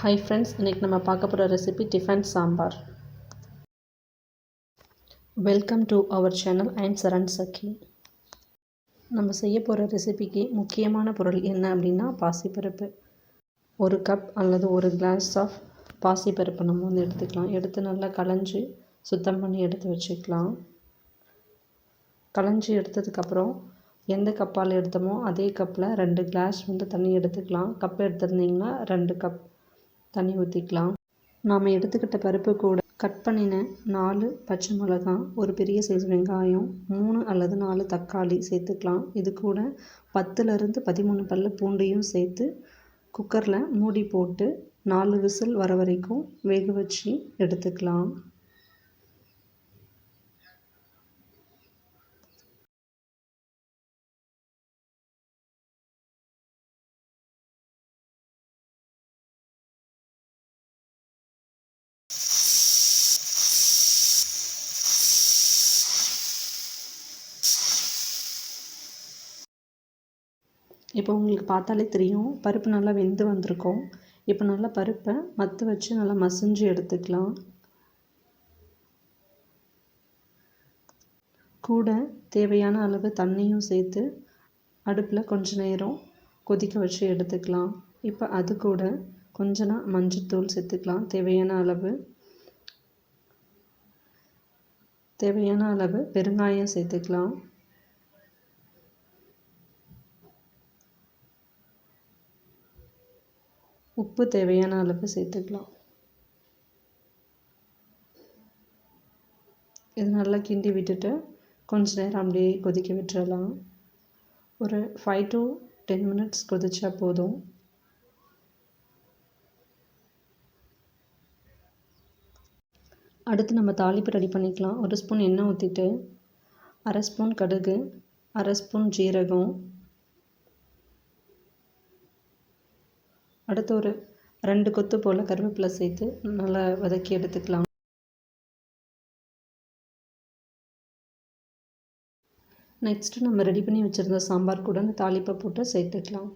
Hi friends இன்றைக்கி நம்ம பார்க்க போகிற recipe tiffin sambar. Welcome to our channel I'm Saran Chakki நம்ம செய்ய போகிற ரெசிபிக்கு முக்கியமான பொருள் என்ன அப்படின்னா பாசிப்பருப்பு. ஒரு கப் அல்லது ஒரு கிளாஸ் ஆஃப் பாசிப்பருப்பு நம்ம வந்து எடுத்துக்கலாம். எடுத்து நல்லா களைஞ்சி சுத்தம் பண்ணி எடுத்து வச்சுக்கலாம். களைஞ்சி எடுத்ததுக்கப்புறம் எந்த கப்பால் எடுத்தோமோ அதே கப்பில் ரெண்டு கிளாஸ் வந்து தண்ணி எடுத்துக்கலாம். கப் எடுத்திருந்தீங்கன்னா ரெண்டு கப் தண்ணி ஊற்றிக்கலாம் நாம் எடுத்துக்கிட்ட பருப்பு கூட கட் பண்ணின நாலு பச்சை மிளகாய் ஒரு பெரிய சைஸ் வெங்காயம் மூணு அல்லது நாலு தக்காளி சேர்த்துக்கலாம். இது கூட பத்துலேருந்து பதிமூணு பல்ல பூண்டையும் சேர்த்து குக்கரில் மூடி போட்டு நாலு விசில் வர வரைக்கும் வேக வச்சு எடுத்துக்கலாம். இப்போ உங்களுக்கு பார்த்தாலே தெரியும் பருப்பு நல்லா வெந்து வந்திருக்கும். இப்போ நல்லா பருப்பை மத்து வச்சு நல்லா மசிஞ்சு எடுத்துக்கலாம். கூட தேவையான அளவு தண்ணியும் சேர்த்து அடுப்பில் கொஞ்ச நேரம் கொதிக்க வச்சு எடுத்துக்கலாம். இப்போ அது கூட கொஞ்சம் மஞ்சத்தூள் சேர்த்துக்கலாம். தேவையான அளவு தேவையான அளவு பெருங்காயம் சேர்த்துக்கலாம். உப்பு தேவையான அளவு சேர்த்துக்கலாம். இது நல்லா கிண்டி விட்டுட்டு கொஞ்ச நேரம் அப்படியே கொதிக்க விட்டுறலாம். ஒரு ஃபைவ் டு டென் மினிட்ஸ் கொதிச்சா போதும். அடுத்து நம்ம தாளிப்பு ரெடி பண்ணிக்கலாம். ஒரு ஸ்பூன் எண்ணெய் ஊற்றிட்டு அரை ஸ்பூன் கடுகு அரை ஸ்பூன் ஜீரகம் அடுத்து ஒரு ரெண்டு கொத்து போல் கருவேப்பிலை சேர்த்து நல்லா வதக்கி எடுத்துக்கலாம். நெக்ஸ்ட்டு நம்ம ரெடி பண்ணி வச்சுருந்த சாம்பார் கூட அந்த தாளிப்பை போட்டு சேர்த்துக்கலாம்.